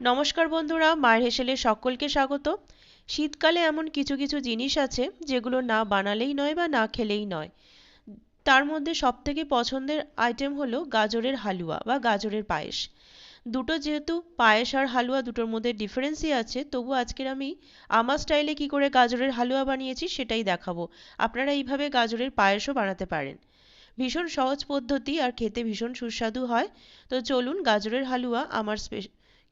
নমস্কার বন্ধুরা, মায়ের হেসেলে সকলকে স্বাগত। শীতকালে এমন কিছু কিছু জিনিস আছে যেগুলো না বানালেই নয় বা না খেলেই নয়। তার মধ্যে সবথেকে পছন্দের আইটেম হলো গাজরের হালুয়া বা গাজরের পায়েস। দুটো যেহেতু পায়েস আর হালুয়া দুটোর মধ্যে ডিফারেন্সই আছে, তবু আজকের আমি আমার স্টাইলে কি করে গাজরের হালুয়া বানিয়েছি সেটাই দেখাবো। আপনারা এইভাবে গাজরের পায়েসও বানাতে পারেন। ভীষণ সহজ পদ্ধতি আর খেতে ভীষণ সুস্বাদু হয়। তো চলুন গাজরের হালুয়া আমার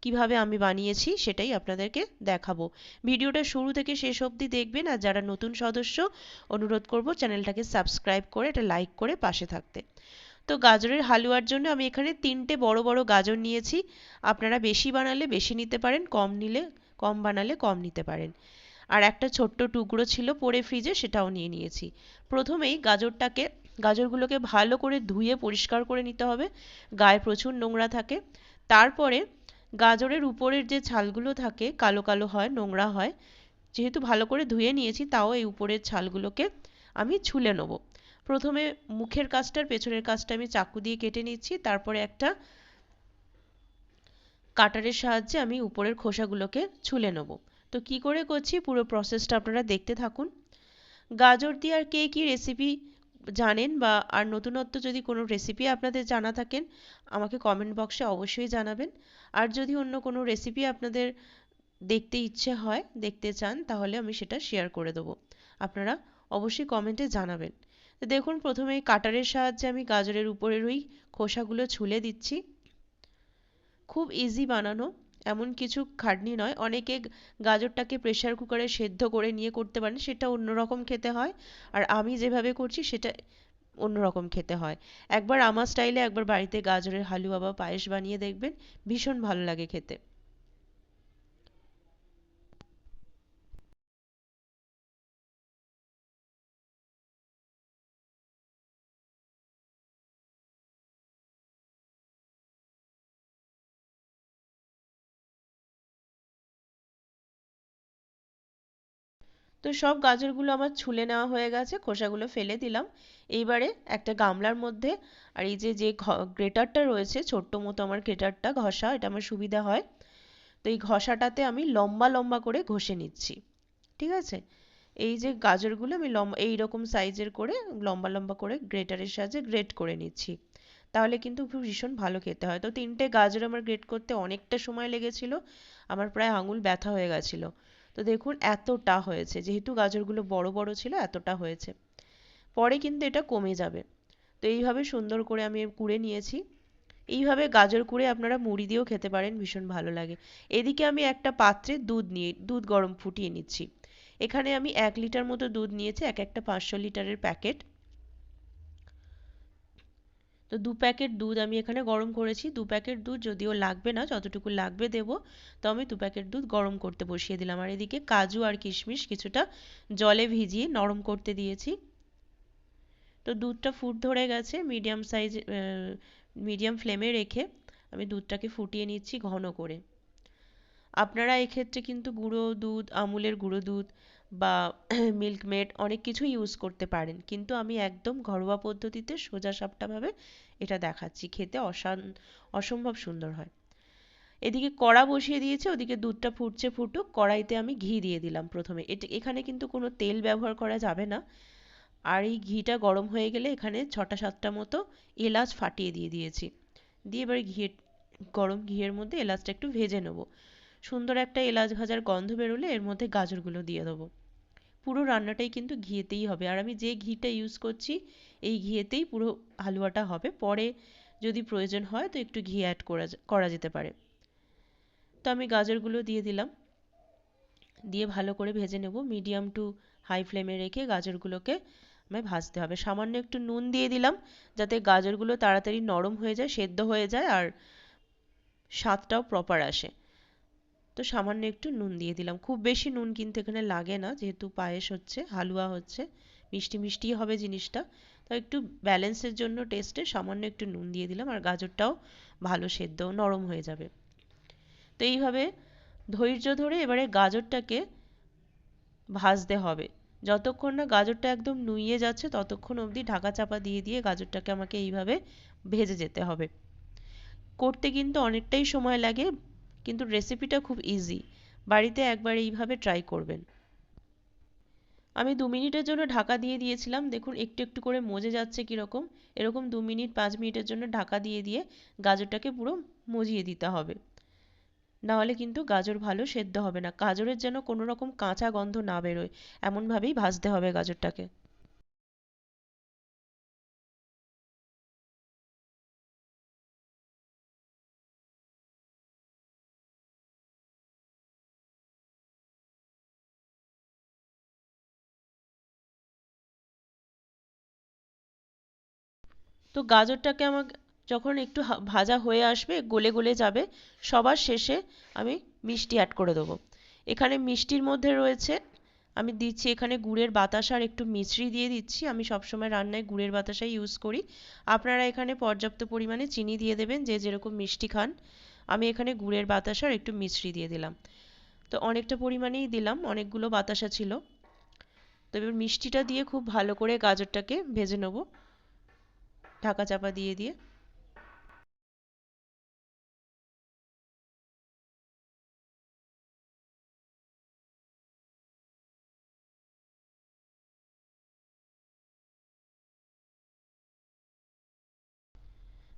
কীভাবে আমি বানিয়েছি সেটাই আপনাদেরকে দেখাবো। ভিডিওটা শুরু থেকে শেষ অবধি দেখবেন আর যারা নতুন সদস্য, অনুরোধ করব চ্যানেলটাকে সাবস্ক্রাইব করে এটা লাইক করে পাশে থাকতে। তো গাজরের হালুয়ার জন্য আমি এখানে তিনটে বড় বড় গাজর নিয়েছি। আপনারা বেশি বানালে বেশি নিতে পারেন, কম নিলে, কম বানালে কম নিতে পারেন। আর একটা ছোট্ট টুকরো ছিল পরে ফ্রিজে সেটাও নিয়ে নিয়েছি। প্রথমেই গাজরটাকে, গাজরগুলোকে ভালো করে ধুয়ে পরিষ্কার করে নিতে হবে। গায়ে প্রচুর নোংরা থাকে। তারপরে গাজরের উপরের যে ছালগুলো থাকে, কালো কালো হয়, নোংরা হয়, যেহেতু ভালো করে ধুয়ে নিয়েছি, তাও এই উপরের ছালগুলোকে আমি ছুলে নেব। প্রথমে মুখের কাজটার পেছনের কাজটা আমি চাকু দিয়ে কেটে নিচ্ছি, তারপরে একটা কাটারের সাহায্যে আমি উপরের খোসাগুলোকে ছুলে নেব। তো কি করে করছি, পুরো প্রসেসটা আপনারা দেখতে থাকুন। গাজর দিয়ে আর কে কী রেসিপি জানেন বা আর নতুনত্ব যদি কোনো রেসিপি আপনাদের জানা থাকেন, আমাকে কমেন্ট বক্সে অবশ্যই জানাবেন। আর যদি অন্য কোনো রেসিপি আপনাদের দেখতে ইচ্ছে হয়, দেখতে চান, তাহলে আমি সেটা শেয়ার করে দেবো। আপনারা অবশ্যই কমেন্টে জানাবেন। দেখুন, প্রথমে কাটারের সাহায্যে আমি গাজরের উপরের ওই খোসাগুলো ছুলে দিচ্ছি। খুব ইজি বানানো। এমন কিছু খাটনি নয়। অনেকে গাজরটাকে প্রেশার কুকারে সেদ্ধ করে নিয়ে করতে পারেন, সেটা অন্যরকম খেতে হয়। আর আমি যেভাবে করছি, সেটা অন্যরকম খেতে হয়। একবার আমার স্টাইলে একবার বাড়িতে গাজরের হালুয়া বা পায়েস বানিয়ে দেখবেন, ভীষণ ভালো লাগে খেতে। তো সব গাজরগুলো আমার ছুলে নেওয়া হয়ে গেছে, খোসাগুলো ফেলে দিলাম। এইবারে একটা গামলার মধ্যে, আর এই যে যে গ্রেটারটা রয়েছে, ছোট্ট মতো আমার গ্রেটারটা, ঘষা, এটা আমার সুবিধা হয়। তো এই ঘষাটাতে আমি লম্বা লম্বা করে ঘষে নিচ্ছি, ঠিক আছে? এই যে গাজরগুলো আমি লম্বা এইরকম সাইজের করে লম্বা লম্বা করে গ্রেটারের সাহায্যে গ্রেট করে নিচ্ছি। তাহলে কিন্তু ভীষণ ভালো খেতে হয়। তো তিনটে গাজর আমার গ্রেট করতে অনেকটা সময় লেগেছিল, আমার প্রায় আঙুল ব্যথা হয়ে গেছিল। তো দেখুন এতটা হয়েছে। যেহেতু গাজরগুলো বড় বড় ছিল, এতটা হয়েছে। পরে কিন্তু এটা কমে যাবে। তো এইভাবে সুন্দর করে আমি কুড়ে নিয়েছি। এইভাবে গাজর কুড়ে আপনারা মুড়ি দিয়েও খেতে পারেন, ভীষণ ভালো লাগে। এদিকে আমি একটা পাত্রে দুধ নিয়ে, দুধ গরম ফুটিয়ে নিচ্ছি। এখানে আমি এক লিটার মতো দুধ নিয়েছি, এক একটা পাঁচশো লিটারের প্যাকেট। তো দু প্যাকেট দুধ আমি এখানে গরম করেছি। দু প্যাকেট দুধ যদিও লাগবে না, যতটুকু লাগবে দেব। তো আমি দু প্যাকেট দুধ গরম করতে বসিয়ে দিলাম। আর এদিকে কাজু আর কিশমিশ কিছুটা জলে ভিজিয়ে নরম করতে দিয়েছি। তো দুধটা ফুট ধরে গেছে মিডিয়াম সাইজ মিডিয়াম ফ্লেমে রেখে আমি দুধটাকে ফুটিয়ে নিচ্ছি ঘন করে। আপনারা এক্ষেত্রে কিন্তু গুঁড়ো দুধ, আমুলের গুঁড়ো দুধ বা মিল্কমেড অনেক কিছু ইউজ করতে পারেন। কিন্তু আমি একদম ঘরোয়া পদ্ধতিতে সোজা সাপটাভাবে এটা দেখাচ্ছি, খেতে অসান, অসম্ভব সুন্দর হয়। এদিকে কড়া বসিয়ে দিয়েছে, ওদিকে দুধটা ফুটছে ফুটুক, কড়াইতে আমি ঘি দিয়ে দিলাম প্রথমে। এটা, এখানে কিন্তু কোনো তেল ব্যবহার করা যাবে না। আর এই ঘিটা গরম হয়ে গেলে এখানে ছটা সাতটা মতো এলাচ ফাটিয়ে দিয়ে দিয়েছি। দিয়ে এবার ঘিয়ের, গরম ঘিয়ের মধ্যে এলাচটা একটু ভেজে নেব। সুন্দর একটা এলাচ ভাজার গন্ধ বেরোলে এর মধ্যে গাজরগুলো দিয়ে দেবো। পুরো রান্নাটাই কিন্তু ঘিয়েতেই হবে। আর আমি যে ঘিটা ইউজ করছি, এই ঘিয়েতেই পুরো হালুয়াটা হবে। পরে যদি প্রয়োজন হয় তো একটু ঘি অ্যাড করা করা যেতে পারে। তো আমি গাজরগুলো দিয়ে দিলাম। দিয়ে ভালো করে ভেজে নেব। মিডিয়াম টু হাই ফ্লেমে রেখে গাজরগুলোকে আমায় ভাজতে হবে। সামান্য একটু নুন দিয়ে দিলাম, যাতে গাজরগুলো তাড়াতাড়ি নরম হয়ে যায়, সেদ্ধ হয়ে যায়, আর স্বাদটাও প্রপার আসে। তো সামান্য একটু নুন দিয়ে দিলাম। খুব বেশি নুন কিন্তু এখানে লাগে না, যেহেতু পায়েস হচ্ছে, হালুয়া হচ্ছে, মিষ্টি মিষ্টি হবে জিনিসটা। তো একটু ব্যালেন্সের জন্য টেস্টে সামান্য একটু নুন দিয়ে দিলাম আর গাজরটাও ভালো সেদ্ধ নরম হয়ে যাবে। তো এইভাবে ধৈর্য ধরে এবারে গাজরটাকে ভাজতে হবে। যতক্ষণ না গাজরটা একদম নুইয়ে যাচ্ছে, ততক্ষণ অবধি ঢাকা চাপা দিয়ে দিয়ে গাজরটাকে আমাকে এইভাবে ভেজে যেতে হবে। করতে কিন্তু অনেকটাই সময় লাগে কিন্তু রেসিপিটা খুব ইজি বাড়িতে একবার এইভাবে ট্রাই করবেন। আমি দু মিনিটের জন্য ঢাকা দিয়ে দিয়েছিলাম। দেখুন, একটু একটু করে মজে যাচ্ছে কীরকম। এরকম দু মিনিট, পাঁচ মিনিটের জন্য ঢাকা দিয়ে দিয়ে গাজরটাকে পুরো মজিয়ে দিতে হবে। নাহলে কিন্তু গাজর ভালো সেদ্ধ হবে না। গাজরের যেন কোনো রকম কাঁচা গন্ধ না বেরোয়, এমনভাবেই ভাজতে হবে গাজরটাকে। তো গাজরটাকে আমার যখন একটু ভাজা হয়ে আসবে, গলে গলে যাবে, সবার শেষে আমি মিষ্টি অ্যাড করে দেবো। এখানে মিষ্টির মধ্যে রয়েছে, আমি দিচ্ছি এখানে গুড়ের বাতাসার একটু মিশ্রি দিয়ে দিচ্ছি। আমি সবসময় রান্নায় গুড়ের বাতাসাই ইউজ করি। আপনারা এখানে পর্যাপ্ত পরিমাণে চিনি দিয়ে দেবেন, যে যেরকম মিষ্টি খান। আমি এখানে গুড়ের বাতাসার একটু মিশ্রি দিয়ে দিলাম। তো অনেকটা পরিমাণেই দিলাম, অনেকগুলো বাতাসা ছিল। তো এবার মিষ্টিটা দিয়ে খুব ভালো করে গাজরটাকে ভেজে নেব। ঢাকা চাপা দিয়ে দিয়ে।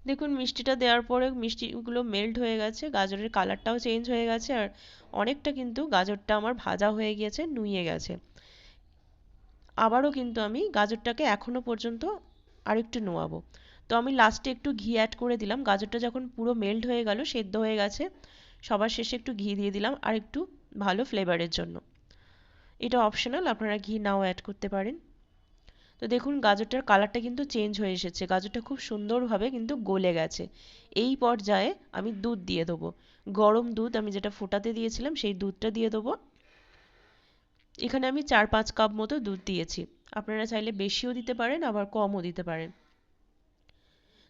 দেখুন, মিষ্টিটা দেওয়ার পরে মিষ্টিগুলো মেল্ট হয়ে গেছে, গাজরের কালারটাও চেঞ্জ হয়ে গেছে, আর অনেকটা কিন্তু গাজরটা আমার ভাজা হয়ে গিয়েছে নুয়ে গেছে। আবারও কিন্তু আমি গাজরটাকে এখনও পর্যন্ত আরেকটু নোয়াবো। তো আমি লাস্টে একটু ঘি অ্যাড করে দিলাম। গাজরটা যখন পুরো মেল্ট হয়ে গেল, সেদ্ধ হয়ে গেছে, সবার শেষে একটু ঘি দিয়ে দিলাম আর একটু ভালো ফ্লেভারের জন্য। এটা অপশনাল আপনারা ঘি নাও অ্যাড করতে পারেন। তো দেখুন, গাজরটার কালারটা কিন্তু চেঞ্জ হয়ে এসেছে। গাজরটা খুব সুন্দরভাবে কিন্তু গলে গেছে। এই পর্যায়ে আমি দুধ দিয়ে দেবো। গরম দুধ আমি যেটা ফোটাতে দিয়েছিলাম, সেই দুধটা দিয়ে দেবো। এখানে আমি চার পাঁচ কাপ মতো দুধ দিয়েছি। আপনারা চাইলে বেশিও দিতে পারেন, আবার কমও দিতে পারেন।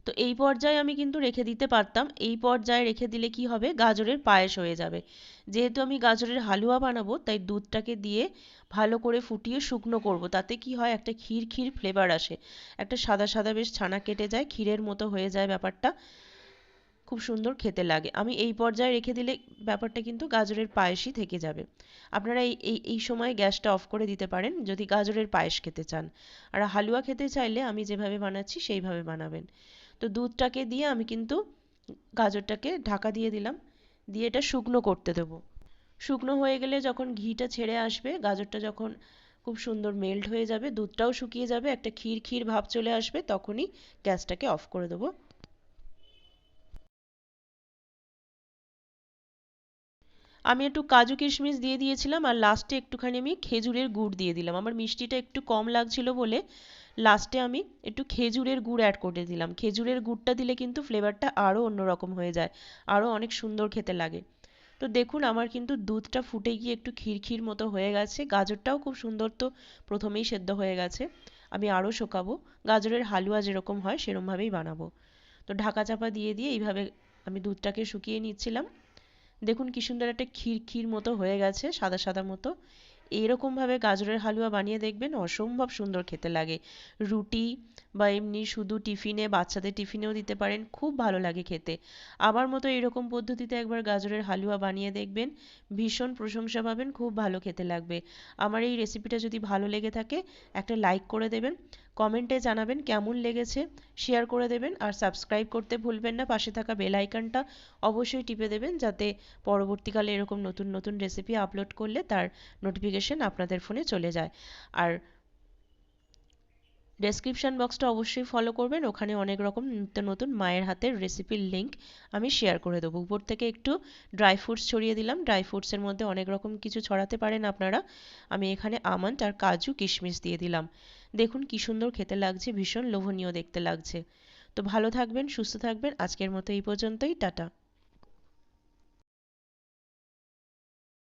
তো এই পর্যায়ে আমি কিন্তু রেখে দিতে পারতাম। এই পর্যায়ে রেখে দিলে কি হবে? গাজরের পায়েস হয়ে যাবে। যেহেতু আমি গাজরের হালুয়া বানাবো, তাই দুধটাকে দিয়ে ভালো করে ফুটিয়ে শুকনো করব। তাতে কি হয়? একটা ক্ষীর ক্ষীর ফ্লেভার আসে। একটা সাদা সাদা বেশ ছানা কেটে যায়, ক্ষীরের মতো হয়ে যায় ব্যাপারটা। খুব সুন্দর খেতে লাগে। আমি এই পর্যায়ে রেখে দিলে ব্যাপারটা কিন্তু গাজরের পায়েসই থেকে যাবে। আপনারা এই এই সময় গ্যাসটা অফ করে দিতে পারেন যদি গাজরের পায়েস খেতে চান। আর হালুয়া খেতে চাইলে আমি যেভাবে বানাচ্ছি সেইভাবে বানাবেন। তো দুধটাকে দিয়ে আমি কিন্তু গাজরটাকে ঢাকা দিয়ে দিলাম। দিয়ে এটা শুকনো করতে দেবো। শুকনো হয়ে গেলে যখন ঘিটা ছেড়ে আসবে, গাজরটা যখন খুব সুন্দর মেল্ট হয়ে যাবে, দুধটাও শুকিয়ে যাবে, একটা ক্ষীর ক্ষীর ভাব চলে আসবে, তখনই গ্যাসটাকে অফ করে দেবো। আমি একটু কাজু কিশমিশ দিয়ে দিয়েছিলাম আর লাস্টে একটুখানি আমি খেজুরের গুড় দিয়ে দিলাম। আমার মিষ্টিটা একটু কম লাগছিল বলে লাস্টে আমি একটু খেজুরের গুড় অ্যাড করে দিলাম। খেজুরের গুড়টা দিলে কিন্তু ফ্লেভারটা আরও অন্যরকম হয়ে যায় আরও অনেক সুন্দর খেতে লাগে। তো দেখুন, আমার কিন্তু দুধটা ফুটে গিয়ে একটু ক্ষীর মতো হয়ে গেছে। গাজরটাও খুব সুন্দর তো প্রথমেই সেদ্ধ হয়ে গেছে। আমি আরও শোকাবো। গাজরের হালুয়া যেরকম হয়, সেরমভাবেই বানাবো। তো ঢাকা চাপা দিয়ে দিয়ে এইভাবে আমি দুধটাকে শুকিয়ে নিচ্ছিলাম। দেখুন কি সুন্দর একটা ক্ষীর ক্ষীর মতো হয়ে গেছে, সাদা সাদা মতো। এইরকমভাবে গাজরের হালুয়া বানিয়ে দেখবেন, অসম্ভব সুন্দর খেতে লাগে। রুটি বা এমনি শুধু টিফিনে, বাচ্চাদের টিফিনেও দিতে পারেন, খুব ভালো লাগে খেতে। আমার মতো এরকম পদ্ধতিতে একবার গাজরের হালুয়া বানিয়ে দেখবেন, ভীষণ প্রশংসা পাবেন, খুব ভালো খেতে লাগবে। আমার এই রেসিপিটা যদি ভালো লেগে থাকে, একটা লাইক করে দেবেন কমেন্টে জানাবেন কেমন লেগেছে শেয়ার করে দেবেন, আর সাবস্ক্রাইব করতে ভুলবেন না, পাশে থাকা বেল আইকনটা অবশ্যই টিপে দেবেন, যাতে পরবর্তীকালে এরকম নতুন নতুন রেসিপি আপলোড করলে তার নোটিফিকেশন আপনাদের ফোনে চলে যায়। আর ডেসক্রিপশান বক্সটা অবশ্যই ফলো করবেন। ওখানে অনেক রকম নিত্য নতুন মায়ের হাতের রেসিপির লিঙ্ক আমি শেয়ার করে দেবো। উপর থেকে একটু ড্রাই ফ্রুটস ছড়িয়ে দিলাম। ড্রাই ফ্রুটসের মধ্যে অনেক রকম কিছু ছড়াতে পারেন আপনারা। আমি এখানে আমন্ড আর কাজু কিশমিশ দিয়ে দিলাম। দেখুন কি সুন্দর খেতে লাগছে, ভীষণ লোভনীয় দেখতে লাগছে। তো ভালো থাকবেন, সুস্থ থাকবেন। আজকের মতো এই পর্যন্তই। টাটা।